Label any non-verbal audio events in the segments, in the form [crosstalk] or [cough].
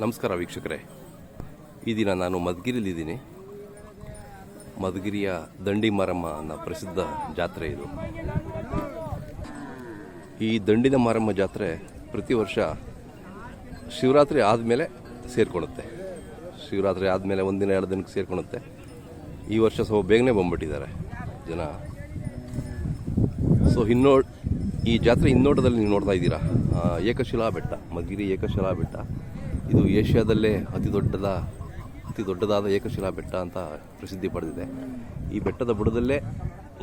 ನಮಸ್ಕಾರ ವೀಕ್ಷಕರೇ. ಈ ದಿನ ನಾನು ಮಧುಗಿರಿಲಿದ್ದೀನಿ ಮಧುಗಿರಿಯ ದಂಡಿ ಮಾರಮ್ಮ ಅನ್ನೋ ಪ್ರಸಿದ್ಧ ಜಾತ್ರೆ ಇದು. ಈ ದಂಡಿನ ಮಾರಮ್ಮ ಜಾತ್ರೆ ಪ್ರತಿ ವರ್ಷ ಶಿವರಾತ್ರಿ ಆದಮೇಲೆ ಸೇರ್ಕೊಳುತ್ತೆ. ಶಿವರಾತ್ರಿ ಆದಮೇಲೆ ಒಂದಿನ, ಎರಡು ದಿನಕ್ಕೆ ಸೇರ್ಕೊಳುತ್ತೆ. ಈ ವರ್ಷ ಸ್ವಲ್ಪ ಬೇಗನೆ ಬಂದ್ಬಿಟ್ಟಿದ್ದಾರೆ ಜನ. ಸೊ ಹಿನ್ನೋ ಈ ಜಾತ್ರೆ ಇನ್ನೋಟದಲ್ಲಿ ನೀವು ನೋಡ್ತಾ ಇದ್ದೀರಾ? ಏಕಶಿಲಾ ಬೆಟ್ಟ, ಮಧುಗಿರಿ ಏಕಶಿಲಾ ಬೆಟ್ಟ. ಇದು ಏಷ್ಯಾದಲ್ಲೇ ಅತಿ ದೊಡ್ಡದ, ಅತಿ ದೊಡ್ಡದಾದ ಏಕಶಿಲಾ ಬೆಟ್ಟ ಅಂತ ಪ್ರಸಿದ್ಧಿ ಪಡೆದಿದೆ. ಈ ಬೆಟ್ಟದ ಬುಡದಲ್ಲೇ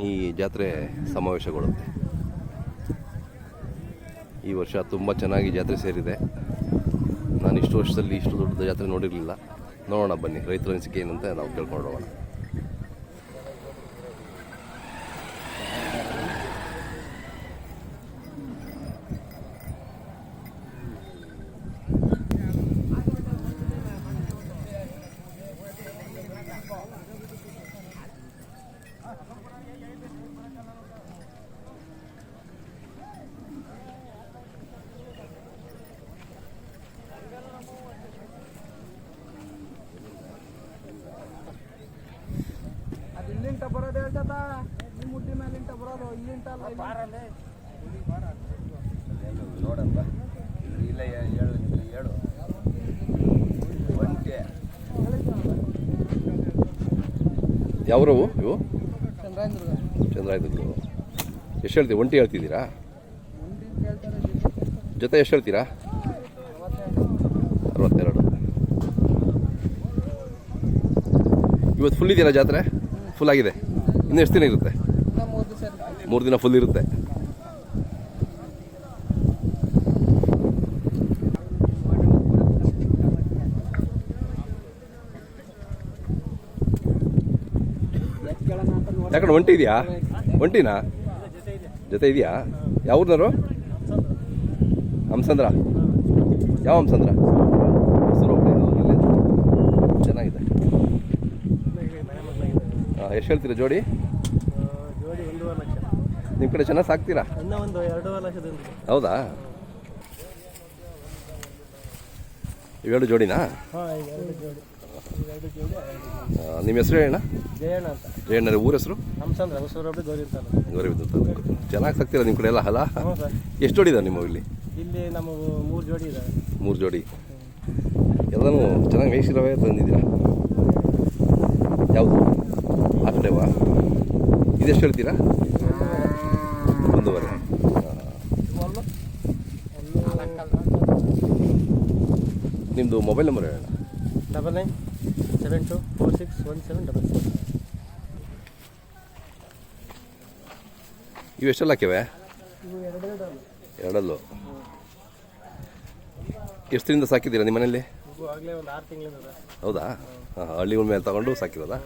ಈ ಜಾತ್ರೆ ಸಮಾವೇಶಗೊಳ್ಳುತ್ತೆ. ಈ ವರ್ಷ ತುಂಬ ಚೆನ್ನಾಗಿ ಜಾತ್ರೆ ಸೇರಿದೆ. ನಾನು ಇಷ್ಟು ವರ್ಷದಲ್ಲಿ ಇಷ್ಟು ದೊಡ್ಡ ಜಾತ್ರೆ ನೋಡಿರಲಿಲ್ಲ. ನೋಡೋಣ ಬನ್ನಿ, ರೈತರ ಅನಿಸಿಕೆ ಏನಂತ ನಾವು ಕೇಳ್ಕೊಂಡು ಹೋಗೋಣ ಅದು ಹೇಳ್ತದ ನಿಮ್ಮ ಮುಡ್ಡಿ ಮೇಲಿಂಟ ಬರೋದು ಇಲ್ಲಿಂಟ ನೋಡಪ್ಪ. ಇಲ್ಲ ಹೇಳು ಹೇಳು ಒಂಟೆ ಯಾವ್ರವು ಇವು? ಚಂದ್ರಾಯಂದ್ರ ಚಂದ್ರಾಯದಗಳು ಎಷ್ಟು ಹೇಳ್ತೀವಿ ಒಂಟಿ ಹೇಳ್ತಿದ್ದೀರಾ? ಜೊತೆ ಎಷ್ಟು ಹೇಳ್ತೀರಾ? ಅರವತ್ತೆರಡು. ಇವತ್ತು ಫುಲ್ ಇದೆಯಲ್ಲ ಜಾತ್ರೆ? ಫುಲ್ ಆಗಿದೆ. ಇನ್ನು ಎಷ್ಟು ದಿನ ಇರುತ್ತೆ? ಮೂರು ದಿನ ಫುಲ್ ಇರುತ್ತೆ. ಯಾಕಂದ್ರೆ ಒಂಟಿ ಇದೆಯಾ? ಒಂಟಿನಾ? ಜೊತೆ ಇದೆಯಾ? ಯಾವ್ರನ್ನರು ಹಂಸಂದ್ರ? ಯಾವ ಹಂಸಂದ್ರ ಹೆಸರು ಒಬ್ಳೆ ಅವ್ರು ಇಲ್ಲೇ. ಚೆನ್ನಾಗಿದೆ ಎಷ್ಟು ಹೇಳ್ತೀರಾ ಜೋಡಿ? ಜೋಡಿ ಒಂದೂವರೆ ಲಕ್ಷ. ನಿಮ್ಮ ಕಡೆ ಚೆನ್ನಾಗಿ ಸಾಕ್ತೀರಾ? ಇನ್ನ ಒಂದು ಎರಡೂವರೆ ಲಕ್ಷದಿಂದ. ಹೌದಾ? ಇವೆರಡು ಜೋಡಿನಾ? ಹಾಂ ಎರಡು ಜೋಡಿ. ಎರಡು ಜೋಡಿ ನಿಮ್ಮ ಹೆಸರು ಹೇಳಣ್ಣ ಜಯಣ್ಣ ಅಂತ. ಊರ ಹೆಸರು? ಹಂಸಂದ್ರ ಹೊಸೂರೊಬ್ಬರು ಗೌರಿ ಅಂತ ಗೌರವಿದ್ದು ಚೆನ್ನಾಗಿ ಸಾಕ್ತೀರಾ ನಿಮ್ಮ ಕಡೆ ಎಲ್ಲ ಹಲ? ಹ್ಞೂ ಸರ್. ಎಷ್ಟು ಜೋಡಿ ಇದಾವೆ ನಿಮ್ಮ ಇಲ್ಲಿ? ಇಲ್ಲಿ ನಮ್ಮ ಮೂರು ಜೋಡಿ ಇದೆ ಮೂರು ಜೋಡಿ. ಎಲ್ಲನೂ ಚೆನ್ನಾಗಿ ಮೇಯಿಸಿರವೇ ತಂದಿದ್ದೀರಾ? ಯಾವುದು? ಆ ಕಡೆವಾ ಇದೆಷ್ಟು ಹೇಳ್ತೀರಾ? ಒಂದೂವರೆ. ನಿಮ್ಮದು ಮೊಬೈಲ್ ನಂಬರ್ ಹೇಳೋಣ double nine seven two four six one seven double four ಇವೆಷ್ಟೆಲ್ಲ ಹಾಕಿವೆ? ಎರಡಲ್ಲೂ. ಎಷ್ಟು ದಿನದಿಂದ ಸಾಕಿದ್ದೀರಾ ನಿಮ್ಮ ಮನೇಲಿ ಹೌದಾ? ಹಾಂ ಹಳ್ಳಿಗಳ ಮೇಲೆ ತಗೊಂಡು ಸಾಕಿರೋದಾ?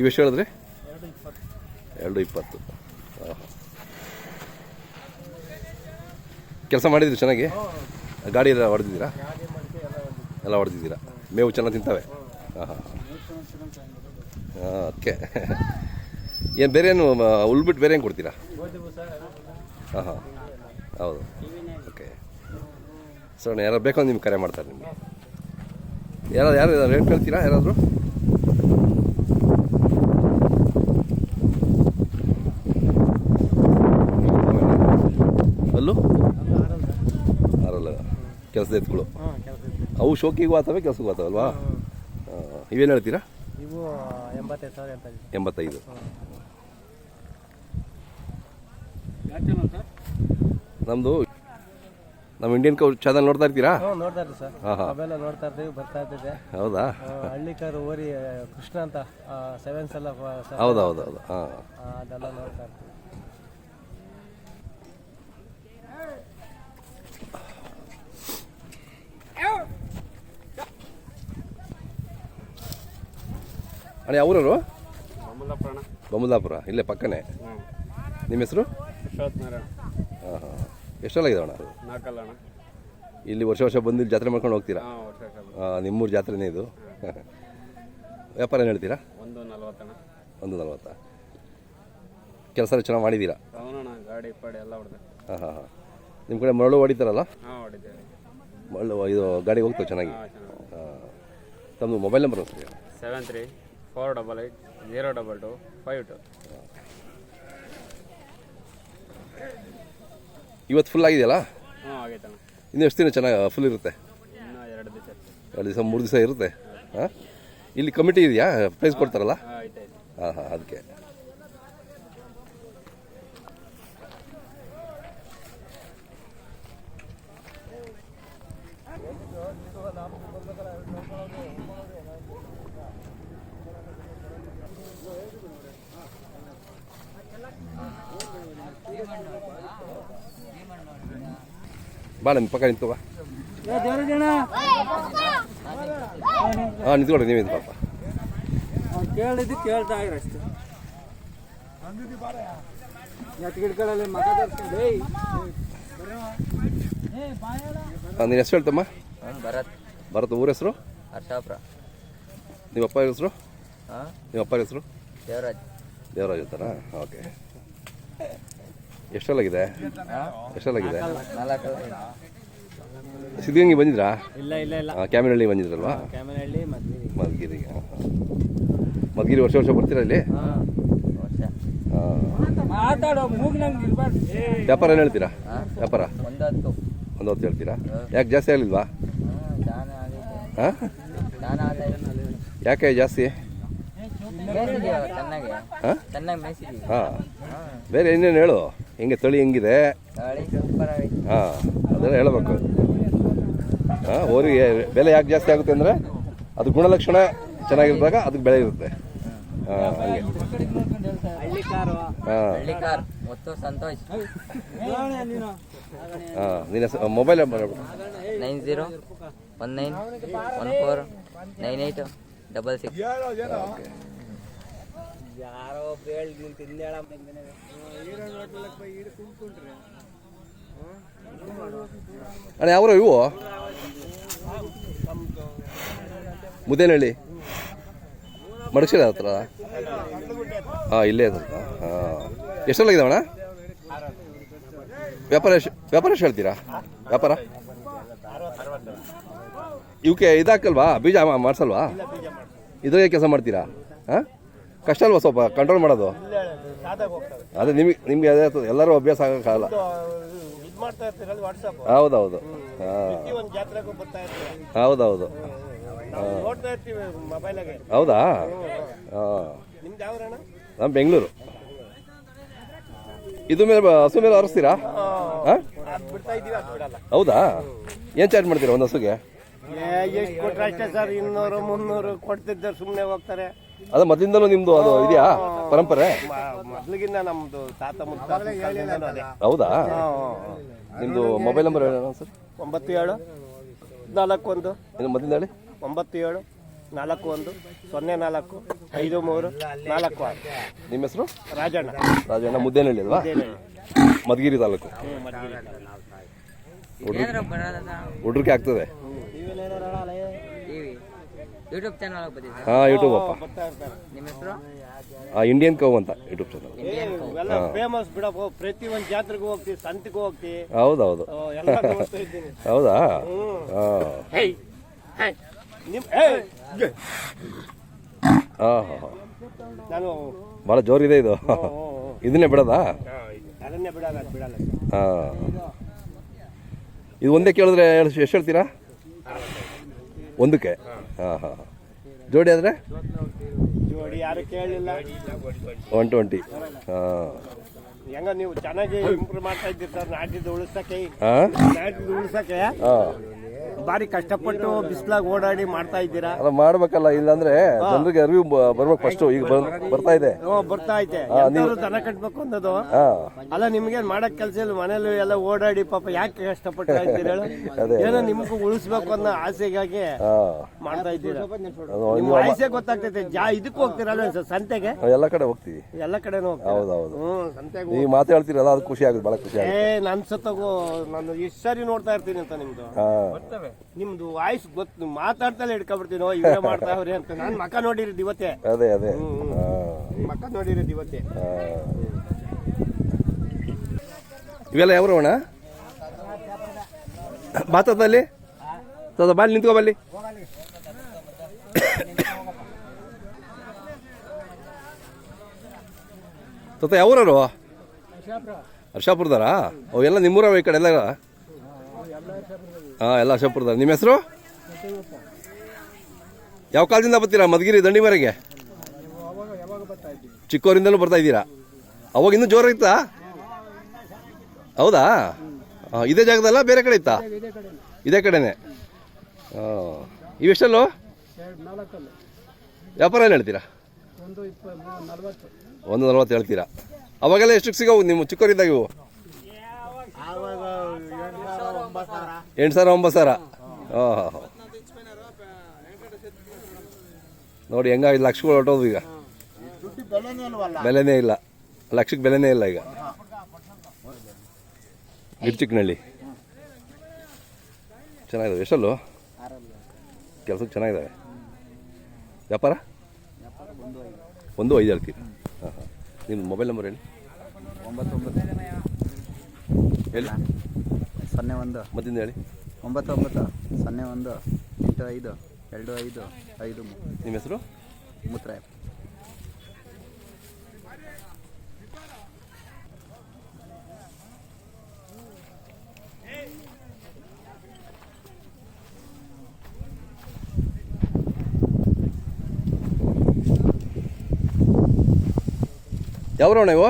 ಇವೆಷ್ಟು ಹೇಳಿದ್ರಿ? ಎರಡು ಇಪ್ಪತ್ತು. ಹಾಂ ಕೆಲಸ ಮಾಡಿದ್ರಿ ಚೆನ್ನಾಗಿ? ಗಾಡಿ ಎಲ್ಲ ಹೊಡೆದಿದ್ದೀರಾ? ಎಲ್ಲ ಹೊಡೆದಿದ್ದೀರಾ? ಮೇವು ಚೆನ್ನಾಗಿ ತಿಂತಾವೆ? ಹಾಂ ಹಾಂ ಹಾಂ. ಓಕೆ. ಏನು ಬೇರೆ ಏನು ಉಳ್ಬಿಟ್ಟು ಬೇರೆ ಏನು ಕೊಡ್ತೀರಾ? ಹಾಂ ಹಾಂ. ಹೌದು. ಸರ್ ಯಾರು ಬೇಕೋ ನಿಮ್ಗೆ ಕರೆ ಮಾಡ್ತಾರೆ ನಿಮಗೆ. ಯಾರು ಯಾರು ರೇಟ್ ಕೇಳ್ತೀರಾ ಯಾರಾದರೂ? ಅಲ್ಲೂ? ಆರಲ್ಲ ಕೆಲಸದ ಎತ್ಗಳು ಅವು ಶೋಕಿಗೂ ಆತವೆ ಕೆಲಸಕ್ಕೂ ಆತವಲ್ವಾ ಇವೇನು ಹೇಳ್ತೀರಾ? ಎಂಬತ್ತೈದು ನಮ್ಮದು ನಮ್ಮ ಇಂಡಿಯನ್ ಕೌ ಚಾನಲ್ ನೋಡ್ತಾ ಇರ್ತೀರಾ? ಹ್ಞೂ ನೋಡ್ತಾ ಇರ್ತೀವಿ ಸರ್. ಹಾಂ ಹಾಂ ಅವೆಲ್ಲ ನೋಡ್ತಾ ಇರ್ತೀವಿ ಬರ್ತಾ ಇರ್ತೀವಿ ಹೌದಾ? ಹಳ್ಳಿಕಾರು ಓರಿ ಕೃಷ್ಣ ಅಂತ ಸೆವೆನ್ಸ್ ಎಲ್ಲ ಆ, ಸ- ಹೌದು ಹೌದು ಹೌದು ಹಾಂ. ಆ, ಅದೆಲ್ಲ ನೋಡ್ತಾ ಇರ್ತೀವಿ. ಅಣ್ಣ ಯಾವೂರವರು? ಬೊಮ್ಮಲಾಪುರ ಇಲ್ಲೇ ಪಕ್ಕನೇ. ನಿಮ್ಮ ಹೆಸರು? ವಿಶ್ವನಾಥ ನಾರಾಯಣ ಎಷ್ಟೆಲ್ಲ ಇದಾವಣ ಅಣ್ಣ? ನಾಲ್ಕಲ್ಲ ಅಣ್ಣ. ಇಲ್ಲಿ ವರ್ಷ ವರ್ಷ ಬಂದು ಇಲ್ಲಿ ಜಾತ್ರೆ ಮಾಡ್ಕೊಂಡು ಹೋಗ್ತೀರಾ? ಹಾಂ ವರ್ಷ ನಿಮ್ಮೂರು ಜಾತ್ರೆನೇ ಇದು. ವ್ಯಾಪಾರ ಏನು ಹೇಳ್ತೀರಾ? ಒಂದು ನಲ್ವತ್ತಣ್ಣ ಒಂದು ನಲ್ವತ್ತಾ? ಕೆಲಸ ಚೆನ್ನಾಗಿ ಮಾಡಿದ್ದೀರಾ? ಅವನಣ್ಣ ಗಾಡಿ ಪಾಡಿ ಎಲ್ಲ ಹೊಡೆದ. ಹಾಂ ಹಾಂ ಹಾಂ. ನಿಮ್ಮ ಕಡೆ ಮರಳು ಹೊಡಿತಾರಲ್ಲ? ಹಾಂ ಹೊಡಿದ್ದೇವೆ ಮರಳು ಇದು ಗಾಡಿಗೆ ಹೋಗ್ತವೆ ಚೆನ್ನಾಗಿ? ಹಾಂ ಚೆನ್ನಾಗಿ. ಹಾಂ. ತಮ್ಮದು ಮೊಬೈಲ್ ನಂಬರ್ ಸರಿ seven three four double eight zero double two five two. ಇವತ್ತು ಫುಲ್ ಆಗಿದೆಯಲ್ಲ? ಆಗೈತಣ್ಣ ಇನ್ನು ಎಷ್ಟು ದಿನ ಚೆನ್ನಾಗಿ ಫುಲ್ ಇರುತ್ತೆ? ಇನ್ನೂ ಎರಡು ದಿವಸ ಎರಡು ದಿವಸ ಮೂರು ದಿವಸ ಇರುತ್ತೆ? ಹಾಂ? ಇಲ್ಲಿ ಕಮಿಟಿ ಇದೆಯಾ? ಪ್ರೈಸ್ ಕೊಡ್ತಾರಲ್ಲ? ಹಾಂ ಹಾಂ ಹಾಂ ಅದಕ್ಕೆ. ಬಾ ನಿಮ್ಮ ಪಕ್ಕ ನಿಂತು ಬಾ. ಹಾಂ ನಿಂತ್ಕೊಡ್ರಿ ನೀವೇ ಪಾಪ. ಕೇಳಿದ್ದು ಕೇಳ್ತಾ ಇರ ಅಷ್ಟೇ. ಎತ್ಗಿಡ್ಗಳಲ್ಲಿ ನೀನು ಹೆಸರು ಹೇಳ್ತಮ್ಮ. ಭರತ್. ಭರತ್ ಊರ ಹೆಸರು? ಹರ್ಷಾಪುರ. ನಿಮ್ಮ ಅಪ್ಪ ಹೆಸರು? ಹಾಂ? ನಿಮ್ಮ ಅಪ್ಪ ಹೆಸರು? ದೇವರಾಜ್. ದೇವರಾಜ್ ಅಂತಾರಾ? ಓಕೆ. ಎಷ್ಟೆಲ್ಲಾಗಿದೆ? ಎಷ್ಟಲ್ಲಾಗಿದೆ? ಸಿದ್ಧಗಂಗೆ ಬಂದಿದ್ರಾ? ಇಲ್ಲ ಇಲ್ಲ ಇಲ್ಲ. ಕ್ಯಾಮಿನಹಳ್ಳಿ ಬಂದಿದ್ರಲ್ವಾ? ಕ್ಯಾಮರಹಳ್ಳಿ ಮದ್ಗಿರಿ. ಮಧುಗಿರಿ ಮಧುಗಿರಿ ವರ್ಷ ವರ್ಷ ಬರ್ತೀರಾ ಇಲ್ಲಿ? ವ್ಯಾಪಾರ ಏನು ಹೇಳ್ತೀರಾ? ವ್ಯಾಪಾರ? ಒಂದು ಹತ್ತು ಹೇಳ್ತೀರಾ? ಯಾಕೆ ಜಾಸ್ತಿ ಆಗಲಿಲ್ವಾ? ಹಾಂ ಯಾಕೆ ಜಾಸ್ತಿ? ಹಾಂ. ಬೇರೆ ಇನ್ನೇನು ಹೇಳು? ಹೆಂಗೆ ತಳಿ ಹೆಂಗಿದೆ? ಹಾಂ ಅದನ್ನು ಹೇಳಬೇಕು. ಹಾಂ ಹೋರಿ ಬೆಲೆ ಯಾಕೆ ಜಾಸ್ತಿ ಆಗುತ್ತೆ ಅಂದರೆ ಅದು ಗುಣಲಕ್ಷಣ ಚೆನ್ನಾಗಿರುವಾಗ ಅದಕ್ಕೆ ಬೆಳೆ ಇರುತ್ತೆ. ಹಾಂ ಹಂಗೆ. ಹಾಂ. ನಿನ್ನ mobile number. Nine zero one nine one four nine eight double six. ಯಾರೋ ಒಬ್ರು ಹೇಳಿ ತಿಂದೇಳ ಅಣ್ಣ ಯಾವ ಇವು ಮುದ್ದೇನಹಳ್ಳಿ ಮಡಕ್ಷಿರ ಹತ್ರ? ಹಾಂ, ಇಲ್ಲೇ ಹತ್ರ. ಹಾಂ. ಎಷ್ಟೆಲ್ಲಾಗಿದೆ ಅಣ್ಣ ವ್ಯಾಪಾರ ಎಷ್ಟು ವ್ಯಾಪಾರ ಎಷ್ಟು ಹೇಳ್ತೀರಾ? ವ್ಯಾಪಾರ? ಇವಕ್ಕೆ ಇದಾಕಲ್ವಾ ಬೀಜ ಮಾಡ್ಸಲ್ವಾ? ಇದ್ರಾಗೆ ಕೆಲಸ ಮಾಡ್ತೀರಾ? ಹಾಂ? ಕಷ್ಟ ಅಲ್ವಾ ಸ್ವಲ್ಪ ಕಂಟ್ರೋಲ್ ಮಾಡೋದು? ಅದೇ ನಿಮಗೆ ನಿಮಗೆ ಅದೇ. ಎಲ್ಲರೂ ಅಭ್ಯಾಸ ಆಗೋಕ್ಕಾಗಲ್ಲ ಹೌದೌದು. ಹಾಂ. ಹೌದೌದು. ಹೌದಾ? ಹಾಂ. ನಮ್ಮ ಬೆಂಗಳೂರು. ಇದು ಮೇಲೆ ಹಸು ಮೇಲೆ ಹರಿಸ್ತೀರಾ ಹಾಂ. ಹೌದಾ? ಏನು ಚಾರ್ಜ್ ಮಾಡ್ತೀರಾ ಒಂದು ಹಸುಗೆ? ಎಷ್ಟು ಕೊಟ್ರೆ ಅಷ್ಟೇ ಸರ್ ಇನ್ನೂರು ಮುನ್ನೂರು ಕೊಡ್ತಿದ್ದಾರೆ ಸುಮ್ಮನೆ ಹೋಗ್ತಾರೆ. ಅದು ಮೊದಲಿಂದಲೂ ನಿಮ್ಮದು ಅದು ಇದೆಯಾ? ಪರಂಪರೆ? ಮ- ಮೊದ್ಲಿಗಿಂದ ನಮ್ದು ತಾತ ಮುತ್ತ ಕಾಲದಿಂದನೂ ಅದೇ. ಹೌದಾ. ನಿಮ್ಮದು ಮೊಬೈಲ್ ನಂಬರ್ ಹೇಳೋಣ ಸರ್. ಒಂಬತ್ತು ಏಳು ನಾಲ್ಕು ಒಂದು. ಇನ್ನು ಮೊದಲಿಂದ ಹೇಳಿ? ಒಂಬತ್ತು ಏಳು ನಾಲ್ಕು ಒಂದು ಸೊನ್ನೆ ನಾಲ್ಕು ಐದು ಮೂರು ನಾಲ್ಕು ಆರು. ನಿಮ್ಮ ಹೆಸರು? ರಾಜಣ್ಣ. ರಾಜಣ್ಣ ಮುದ್ದೇನಹಳ್ಳಿ ಅಲ್ವಾ? ಮಧುಗಿರಿ ತಾಲೂಕು. ಹುಡ್ರಿಗೆ ಆಗ್ತದೆ. ಯೂಟ್ಯೂಬ್ ಚಾನಲ್ ಬಂದಿದೆ ಹಾಂ ಯೂಟ್ಯೂಬ್ ಅಪ್ಪ. ಬರ್ತಾ ಇರ್ತಾರೆ. ನಿಮ್ಮ ಹೆಸರು? ಹಾಂ ಇಂಡಿಯನ್ ಕವ್ ಅಂತ ಯೂಟ್ಯೂಬ್ ಚಾನಲ್ ಇವೆಲ್ಲ ಫೇಮಸ್ ಬಿಡಪ್ಪ. ಪ್ರತಿ ಒಂದು ಜಾತ್ರೆಗೂ ಹೋಗ್ತಿ ಸಂತಿಗೂ ಹೋಗ್ತಿ. ಹೌದೌದು. ಹೌದು ಎಲ್ಲ ನೋಡ್ತಾ ಇದ್ದೀನಿ. ಹೌದಾ? ಬಹಳ ಹಾಂ. ಇದೆ ಹೇಯ್. ನಿಮ್ ಏಯ್! ಹಾಂ ಹಾಂ ಹಾಂ. ನಾನು ಭಾಳ ಜೋರಿದೆ ಇದು. ಇದನ್ನೇ ಬಿಡೋದಾ? ಅದನ್ನೇ ಬಿಡಲ್ಲ ಅದು ಬಿಡಲ್ಲ. ಹಾಂ. ಇದು ಒಂದೇ ಕೇಳಿದ್ರೆ ಎಷ್ಟು ಎಷ್ಟು ಹೇಳ್ತೀರಾ ಒಂದಕ್ಕೆ? ಹಾಂ ಹಾಂ ಹಾಂ. ಜೋಡಿ ಆದರೆ ಜೋಡಿ ಯಾರು ಕೇಳಲಿಲ್ಲ ಒನ್ ಟ್ವೆಂಟಿ. ಹಾಂ. ಹೆಂಗ ನೀವು ಚೆನ್ನಾಗಿ ಇಂಪ್ರೂವ್ ಮಾಡ್ತಾ ಇದ್ದೀರಿ ಸರ್ ನಾಟಿದ್ದು ಉಳಿಸಕ್ಕೆ. ನಾಟಿದ್ದು ಉಳಿಸಕ್ಕೆ. ಹಾಂ. ಭಾರಿ ಕಷ್ಟಪಟ್ಟು ಬಿಸಿಲಾಗ ಓಡಾಡಿ ಮಾಡ್ತಾ ಇದ್ದೀರಾ? ಅಲ್ಲ ಮಾಡ್ಬೇಕಲ್ಲ ಇಲ್ಲಾಂದ್ರೆ ಜನರಿಗೆ ಅರಿವು ಬ- ಬರ್ಬೇಕು ಫಸ್ಟ್ ಈಗ ಬರ್- ಬರ್ತಾ ಇದೆ. ಓ ಬರ್ತಾ ಐತೆ ಎಂತವ್ರು ದನ ಕಟ್ಬೇಕು ಅನ್ನೋದು? ಹಾಂ. ಅಲ್ಲ ನಿಮ್ಗೆ ಮಾಡಕ್ ಕೆಲಸ ಇಲ್ಲ ಮನೇಲಿ ಎಲ್ಲ ಓಡಾಡಿ ಪಾಪ ಯಾಕೆ ಕಷ್ಟಪಡ್ತಾ [laughs] ಇದ್ದೀರ ಹೇಳು? ಏನೋ ನಿಮ್ಗೂ ಉಳಿಸ್ಬೇಕು ಅನ್ನೋ ಆಸೆಗಾಗಿ ಹಾಂ. ಮಾಡ್ತಾ ಇದ್ದೀರಾ? ಅದು ನಿಮ್ ವಯಸ್ಸೇ ಗೊತ್ತಾಗ್ತೈತೆ. ಜಾ ಇದಕ್ಕೂ ಹೋಗ್ತೀರಲ್ಲ ಸರ್ ಸಂತೆಗೆ? ಎಲ್ಲಾ ಎಲ್ಲ ಕಡೆ ಹೋಗ್ತೀವಿ. ಎಲ್ಲ ಕಡೆ ಹೋಗ್ತೀರಾ? ಹೌದು ಹೌದು ಹ್ಮ್ ಸಂತೆಗೆ ನೀವು ಮಾತು ಹೇಳ್ತೀರಲ್ಲ ಅದು ಖುಷಿ ಆಗುತ್ತೆ ಬಹಳ ಖುಷಿ ಆಗುತ್ತೆ. ಏ ನನ್ ಸತ್ತೋಗು ನಾನು ಇಷ್ಟು ಸರಿ ನೋಡ್ತಾ ಇರ್ತೀನಿ ಅಂತ ನಿಮ್ದು. ಹಾಂ. ನಿಮ್ದು ವಾಯ್ಸ್ ಗೊತ್ತು ಮಾತಾಡ್ತಲೇ ಹಿಡ್ಕೊಬಿಡ್ತೀನೋ ಇವರೇ ಮಾಡ್ತಾವ್ರೆ ಅಂತ. ನಾನು ಮಕ್ಕ ನೋಡಿರೋದು ಇವತ್ತೇ. ಅದೇ ಅದೇ. ಹಾ, ಮಕ್ಕ ನೋಡಿರೋದು ಇವತ್ತೇ. ಹಾ. ಇವೆಲ್ಲ ಯಾವ ಅಣ್ಣ? ಬಾತದಲ್ಲಿ ತದ ಬಾಲಿ ನಿಂತ್ಕೋ ಬಲ್ಲಿ ತತ್ತ ಯಾವ್ರವ್ರು? ಹರ್ಷಾಪುರದಾರ ಅವೆಲ್ಲ ನಿಮ್ಮೂರವ ಈ ಕಡೆ ಎಲ್ಲ? ಹಾಂ, ಎಲ್ಲ ಹರ್ಷಾಪುರದಾರ ನಿಮ್ಮ ಹೆಸರು? ಯಾವ ಕಾಲದಿಂದ ಬರ್ತೀರಾ? ಮಧುಗಿರಿ, ದಂಡಿಮರೆಗೆ? ಚಿಕ್ಕವರಿಂದಲೂ ಬರ್ತಾ ಇದ್ದೀರಾ? ಅವಾಗ ಇನ್ನೂ ಜೋರ ಇತ್ತಾ? ಹೌದಾ? ಹಾಂ, ಇದೇ ಜಾಗದಲ್ಲ, ಬೇರೆ ಕಡೆ ಇತ್ತಾ? ಇದೇ ಕಡೆನೆ. ಹಾಂ ಇವೆಷ್ಟಲ್ಲೋ ವ್ಯಾಪಾರ ಏನು ಹೇಳ್ತೀರಾ? ಒಂದು ನಲ್ವತ್ತು. ಹೇಳ್ತೀರಾ? ಅವಾಗೆಲ್ಲ ಎಷ್ಟು ಸಿಗವು ನಿಮ್ಮ ಚಿಕ್ಕವರಿದ್ದಾಗ ಇವು? ಎಂಟು ಸಾವಿರ ಒಂಬತ್ತು ಸಾವಿರ? ಹಾಂ ಹಾಂ ನೋಡಿ ಹೆಂಗ ಐದು ಲಕ್ಷಗಳು ಹೊಟ್ಟೋದು ಈಗ. ಬೆಲೆನೇ ಇಲ್ಲ. ಲಕ್ಷಕ್ಕೆ ಬೆಲೆನೇ ಇಲ್ಲ ಈಗ. ಗಿರ್ಚಿಕ್ನಳ್ಳಿ. ಚೆನ್ನಾಗಿದೆ ಎಷ್ಟಲ್ಲೂ? ಕೆಲಸಕ್ಕೆ ಚೆನ್ನಾಗಿದ್ದಾವೆ ವ್ಯಾಪಾರ? ಒಂದು ಐದು ಹೇಳ್ತೀರಿ ಹಾಂ ಹಾಂ. ನಿಮ್ಮ ಮೊಬೈಲ್ ನಂಬರ್ ಹೇಳಿ. ಒಂಬತ್ತೊಂಬತ್ತು. ಎಲ್ಲ ಹೇಳಿ. ಸೊನ್ನೆ ಒಂದು. ಮತ್ತಿಂದ ಹೇಳಿ. ಒಂಬತ್ತು ಒಂಬತ್ತು ಸೊನ್ನೆ ಒಂದು ಎಂಟು ಐದು ಎರಡು ಐದು ಐದು ಮೂ- ನಿಮ್ಮ ಹೆಸರು? ಮುತ್ರಾಯ. ಯಾವ ಇವು?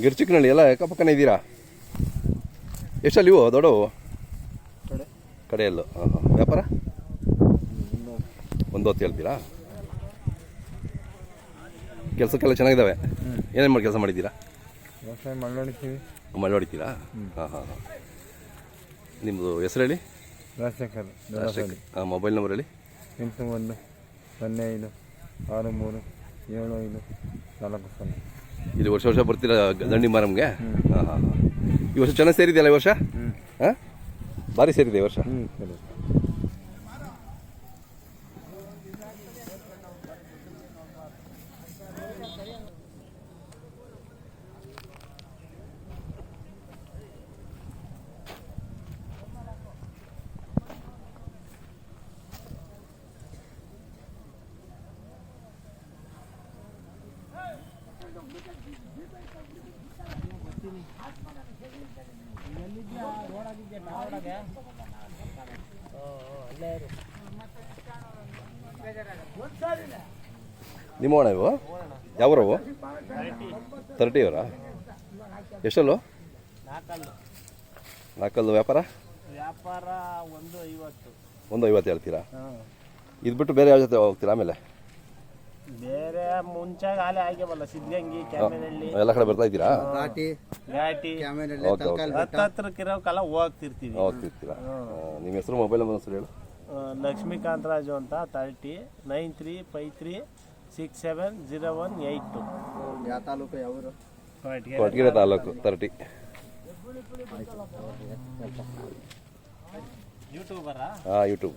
ಗಿರ್ಚಿಕ್ನಳ್ಳಿ ಎಲ್ಲ ಅಕ್ಕಪಕ್ಕನೇ ಇದ್ದೀರಾ? ಎಷ್ಟಲ್ಲಿ ಇವು ದೊಡ್ಡವು ಕಡೆ. ಕಡೆಯಲ್ಲು. ಹಾಂ ಹಾಂ. ವ್ಯಾಪಾರ? ಒಂದು ಹೊತ್ತು ಹೇಳ್ತೀರಾ? ಕೆಲಸಕ್ಕೆಲ್ಲ ಚೆನ್ನಾಗಿದ್ದಾವೆ? ಏನೇನು ಮಾಡಿ ಕೆಲಸ ಮಾಡಿದ್ದೀರಾ? ಮಳೆ ಹೊಡಿತೀರಾ ಹಾಂ ಹಾಂ ಹಾಂ. ನಿಮ್ಮದು ಹೆಸರು ಹೇಳಿ? ಹಾಂ ಮೊಬೈಲ್ ನಂಬರ್ ಹೇಳಿ. ಎಂಟು ಒಂದು ಸೊನ್ನೆ ಐದು ಆರು ಮೂರು ಏಳು ಐದು ನಾಲ್ಕು ಸೊನ್ನೆ. ಇಲ್ಲಿ ವರ್ಷ ವರ್ಷ ಬರ್ತೀರಾ ದಂಡಿ ಮಾರಮ್ಗೆ? ಹಾಂ ಹಾಂ ಹಾಂ. ಈ ವರ್ಷ ಚೆನ್ನಾಗಿ ಸೇರಿದೆಯಲ್ಲ ಈ ವರ್ಷ? ಹಾಂ? ಭಾರಿ ಸೇರಿದೆ ಈ ವರ್ಷ. ಹ್ಞೂ ಸರಿ. ನಿಮ್ಮ ಅಣ್ಣ ಇವು? ಯಾವ್ರವು ತರ್ಟಿ ಇವರಾ ಎಷ್ಟಲ್ಲು? ನಾಲ್ಕಲ್ಲು. ವ್ಯಾಪಾರ? ವ್ಯಾಪಾರ ಒಂದು ಐವತ್ತು. ಒಂದು ಐವತ್ತು ಹೇಳ್ತೀರಾ? ಇದ್ಬಿಟ್ಟು ಬೇರೆ ಯಾವ ಜೊತೆ ಹೋಗ್ತೀರಾ ಆಮೇಲೆ? ಬೇರೆ ಮುಂಚೆ ಆಲೆ ಆಗ್ಯವಲ್ಲ ಸಿದ್ಧಂಗಿ ಕ್ಯಾಮೆನಹಳ್ಳಿ ಎಲ್ಲ ಕಡೆ ಬರ್ತಾ ಇದ್ದೀರಾ? ಘಾಟಿ. ಘಾಟಿ. Okay okay. ಹೋಗ್ತಿರ್ತೀವಿ. ಹೋಗ್ತಿರ್ತೀರಾ? ನಿಮ್ಮ ಹೆಸರು ಮೊಬೈಲ್ ನಂಬರ್ ಹೆಸರು ಹೇಳು. ಲಕ್ಷ್ಮೀಕಾಂತ್ ರಾಜು ಅಂತ thirty nine three five three six seven zero one eight two. ಯಾವ ತಾಲೂಕು ಯಾವರು ಕೊಟ್ಗೆರೆ ತಾಲೂಕು. ತರ್ಟಿ. ಯೂಟ್ಯೂಬರಾ? ಹಾಂ ಯೂಟ್ಯೂಬ್.